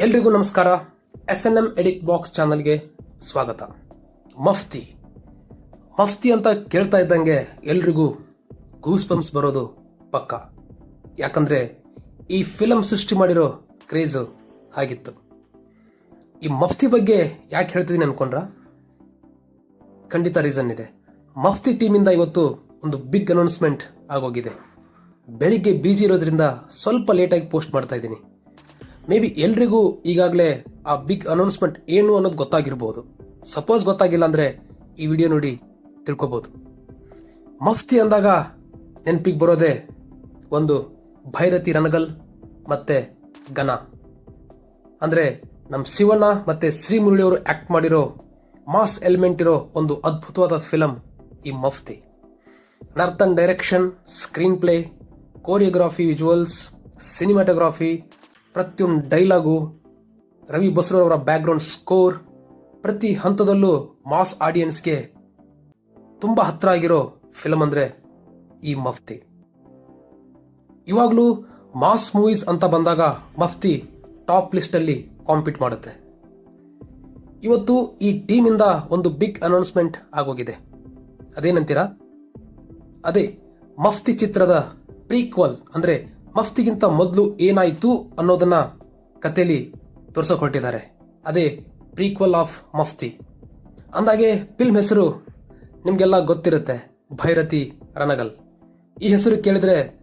ಎಲ್ರಿಗೂ ನಮಸ್ಕಾರ. S N M edit box ಚಾನಲ್ಗೆ ಸ್ವಾಗತ. ಮಫ್ತಿ. ಮಫ್ತಿ ಅಂತ ಕೇಳ್ತಾ ಇದ್ದಂಗೆ ಎಲ್ರಿಗೂ ಗೂಸ್ ಪಂಪ್ಸ್ ಬರೋದು ಪಕ್ಕ. ಯಾಕಂದ್ರೆ ಈ ಫಿಲಂ ಸೃಷ್ಟಿ ಮಾಡಿರೋ ಕ್ರೇಜು ಆಗಿತ್ತು. ಈ ಮಫ್ತಿ ಬಗ್ಗೆ ಯಾಕೆ ಹೇಳ್ತಿದ್ದೀನಿ ಅನ್ಕೊಂಡ್ರ? ಖಂಡಿತ ರೀಸನ್ ಇದೆ. ಮಫ್ತಿ ಟೀಮಿಂದ ಇವತ್ತು ಒಂದು ಬಿಗ್ ಅನೌನ್ಸ್ಮೆಂಟ್ ಆಗೋಗಿದೆ. ಬೆಳಿಗ್ಗೆ ಬಿಜಿ ಇರೋದ್ರಿಂದ ಸ್ವಲ್ಪ ಲೇಟಾಗಿ ಪೋಸ್ಟ್ ಮಾಡ್ತಾ ಇದ್ದೀನಿ. ಮೇ ಬಿ ಎಲ್ರಿಗೂ ಈಗಾಗಲೇ ಆ ಬಿಗ್ ಅನೌನ್ಸ್ಮೆಂಟ್ ಏನು ಅನ್ನೋದು ಗೊತ್ತಾಗಿರ್ಬೋದು. ಸಪೋಸ್ ಗೊತ್ತಾಗಿಲ್ಲ ಅಂದರೆ ಈ ವಿಡಿಯೋ ನೋಡಿ ತಿಳ್ಕೊಬೋದು. ಮಫ್ತಿ ಅಂದಾಗ ನೆನಪಿಗೆ ಬರೋದೇ ಒಂದು ಭೈರತಿ ರನಗಲ್ ಮತ್ತು ಗನ ಅಂದರೆ ನಮ್ಮ ಶಿವಣ್ಣ ಮತ್ತು ಶ್ರೀ ಮುರುಳಿ ಅವರು ಆ್ಯಕ್ಟ್ ಮಾಡಿರೋ ಮಾಸ್ ಎಲಿಮೆಂಟ್ ಇರೋ ಒಂದು ಅದ್ಭುತವಾದ ಫಿಲಮ್ ಈ Mufti. Narthan direction screenplay choreography visuals cinematography ಪ್ರತಿಯೊಂದು ಡೈಲಾಗು ರವಿ ಬಸ್ರವರ ಅವರ ಬ್ಯಾಕ್ಗ್ರೌಂಡ್ ಸ್ಕೋರ್ ಪ್ರತಿ ಹಂತದಲ್ಲೂ ಮಾಸ್ ಆಡಿಯನ್ಸ್ಗೆ ತುಂಬ ಹತ್ರ ಆಗಿರೋ ಫಿಲಮ್ ಅಂದರೆ ಈ ಮಫ್ತಿ. ಇವಾಗಲೂ ಮಾಸ್ ಮೂವೀಸ್ ಅಂತ ಬಂದಾಗ ಮಫ್ತಿ ಟಾಪ್ ಲಿಸ್ಟಲ್ಲಿ ಕಾಂಪೀಟ್ ಮಾಡುತ್ತೆ. ಇವತ್ತು ಈ ಟೀಮ್ ಇಂದ ಒಂದು ಬಿಗ್ ಅನೌನ್ಸ್ಮೆಂಟ್ ಆಗೋಗಿದೆ. ಅದೇನಂತೀರಾ ಅದೇ ಮಫ್ತಿ ಚಿತ್ರದ ಪ್ರೀಕ್ವಲ್ ಅಂದ್ರೆ ಮಫ್ತಿಗಿಂತ ಮೊದಲು ಏನಾಯಿತು ಅನ್ನೋದನ್ನ ಕಥೆಯಲ್ಲಿ ತೋರ್ಸೋಕೆ ಹೊರಟಿದ್ದಾರೆ ಅದೇ ಪ್ರೀಕ್ವಲ್ ಆಫ್ ಮಫ್ತಿ. ಅಂದಾಗೆ ಫಿಲ್ಮ್ ಹೆಸರು ನಿಮಗೆಲ್ಲ ಗೊತ್ತಿರುತ್ತೆ, ಭೈರತಿ ರಣಗಲ್. ಈ ಹೆಸರು ಕೇಳಿದ್ರೆ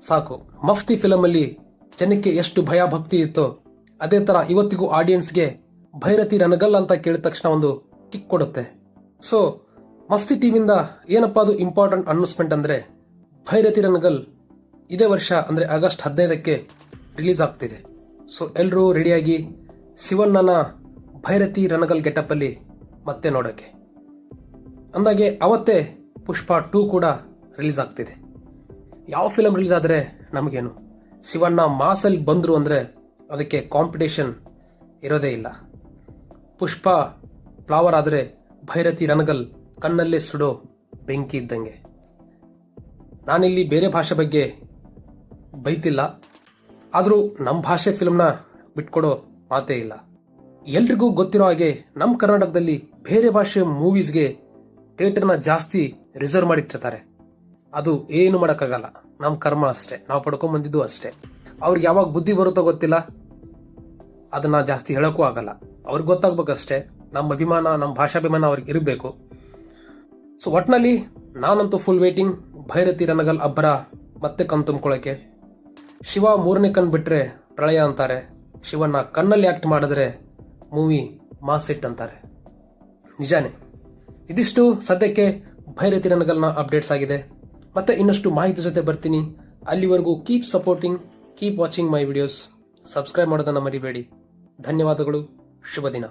ಸಾಕು. ಮಫ್ತಿ ಫಿಲಮಲ್ಲಿ ಜನಕ್ಕೆ ಎಷ್ಟು ಭಯ ಭಕ್ತಿ ಇತ್ತೋ, ಅದೇ ತರ ಇವತ್ತಿಗೂ ಆಡಿಯನ್ಸ್ಗೆ ಭೈರತಿ ರಣಗಲ್ ಅಂತ ಕೇಳಿದ ತಕ್ಷಣ ಒಂದು ಕಿಕ್ ಕೊಡುತ್ತೆ. ಸೊ ಮಫ್ತಿ ಟಿವಿಯಿಂದ ಏನಪ್ಪಾ ಅದು ಇಂಪಾರ್ಟೆಂಟ್ ಅನೌನ್ಸ್ಮೆಂಟ್ ಅಂದ್ರೆ ಭೈರತಿ ರಣಗಲ್ ಇದೇ ವರ್ಷ, ಅಂದರೆ ಆಗಸ್ಟ್ ಹದಿನೈದಕ್ಕೆ ರಿಲೀಸ್ ಆಗ್ತಿದೆ. ಸೊ ಎಲ್ಲರೂ ರೆಡಿಯಾಗಿ ಶಿವಣ್ಣನ ಭೈರತಿ ರನಗಲ್ ಗೆಟಪ್ಪಲ್ಲಿ ಮತ್ತೆ ನೋಡೋಕ್ಕೆ ಅಂದಾಗೆ ಅವತ್ತೇ ಪುಷ್ಪ ಟೂ ಕೂಡ ರಿಲೀಸ್ ಆಗ್ತಿದೆ. ಯಾವ ಫಿಲಂ ರಿಲೀಸ್ ಆದರೆ ನಮಗೇನು? ಶಿವಣ್ಣ ಮಾಸಲ್ಲಿ ಬಂದರು ಅಂದರೆ ಅದಕ್ಕೆ ಕಾಂಪಿಟೇಷನ್ ಇರೋದೇ ಇಲ್ಲ. ಪುಷ್ಪ ಫ್ಲವರ್ ಆದರೆ ಭೈರತಿ ರನಗಲ್ ಕಣ್ಣಲ್ಲೇ ಸುಡೋ ಬೆಂಕಿ ಇದ್ದಂಗೆ. ನಾನಿಲ್ಲಿ ಬೇರೆ ಭಾಷೆ ಬಗ್ಗೆ ಬೈತಿಲ್ಲ. ಆದರೂ ನಮ್ಮ ಭಾಷೆ ಫಿಲ್ಮ್ನ ಬಿಟ್ಕೊಡೋ ಮಾತೇ ಇಲ್ಲ. ಎಲ್ರಿಗೂ ಗೊತ್ತಿರೋ ಹಾಗೆ ನಮ್ಮ ಕರ್ನಾಟಕದಲ್ಲಿ ಬೇರೆ ಭಾಷೆ ಮೂವೀಸ್ಗೆ ಥಿಯೇಟರ್ನ ಜಾಸ್ತಿ ರಿಸರ್ವ್ ಮಾಡಿಟ್ಟಿರ್ತಾರೆ. ಅದು ಏನು ಮಾಡೋಕ್ಕಾಗಲ್ಲ. ನಮ್ಮ ಕರ್ಮ ಅಷ್ಟೇ. ನಾವು ಪಡ್ಕೊಂಡ್ ಬಂದಿದ್ದು ಅಷ್ಟೇ. ಅವ್ರಿಗೆ ಯಾವಾಗ ಬುದ್ಧಿ ಬರುತ್ತೋ ಗೊತ್ತಿಲ್ಲ. ಅದನ್ನ ಜಾಸ್ತಿ ಹೇಳೋಕ್ಕೂ ಆಗಲ್ಲ. ಅವ್ರಿಗೆ ಗೊತ್ತಾಗ್ಬೇಕಷ್ಟೇ. ನಮ್ಮ ಅಭಿಮಾನ ನಮ್ಮ ಭಾಷಾಭಿಮಾನ ಅವ್ರಿಗೆ ಇರಬೇಕು. ಸೊ ಒಟ್ನಲ್ಲಿ ನಾನಂತೂ ಫುಲ್ ವೇಟಿಂಗ್ ಭೈರತಿ ರಣಗಲ್ ಅಬ್ಬರ ಮತ್ತೆ ಕಣ್ ತುಂಬ್ಕೊಳ್ಳೋಕೆ ಶಿವ ಮೂರನೇ ಕಣ್ ಬಿಟ್ರೆ ಪ್ರಳಯ ಅಂತಾರೆ. ಶಿವನ ಕಣ್ಣಲ್ಲಿ ಆಕ್ಟ್ ಮಾಡಿದ್ರೆ ಮೂವಿ ಮಾಸ್ ಹಿಟ್ ಅಂತಾರೆ. ನಿಜಾನೇ. ಇದಿಷ್ಟು. ಸದ್ಯಕ್ಕೆ ಭೈರತಿ ನನಗಲ್ನ ಅಪ್ಡೇಟ್ಸ್ ಆಗಿದೆ. ಮತ್ತೆ ಇನ್ನಷ್ಟು ಮಾಹಿತಿ ಜೊತೆ ಬರ್ತೀನಿ. ಅಲ್ಲಿವರೆಗೂ keep supporting keep watching my videos subscribe ಮಾಡೋದನ್ನ ಮರಿಬೇಡಿ. ಧನ್ಯವಾದಗಳು. ಶುಭ ದಿನ.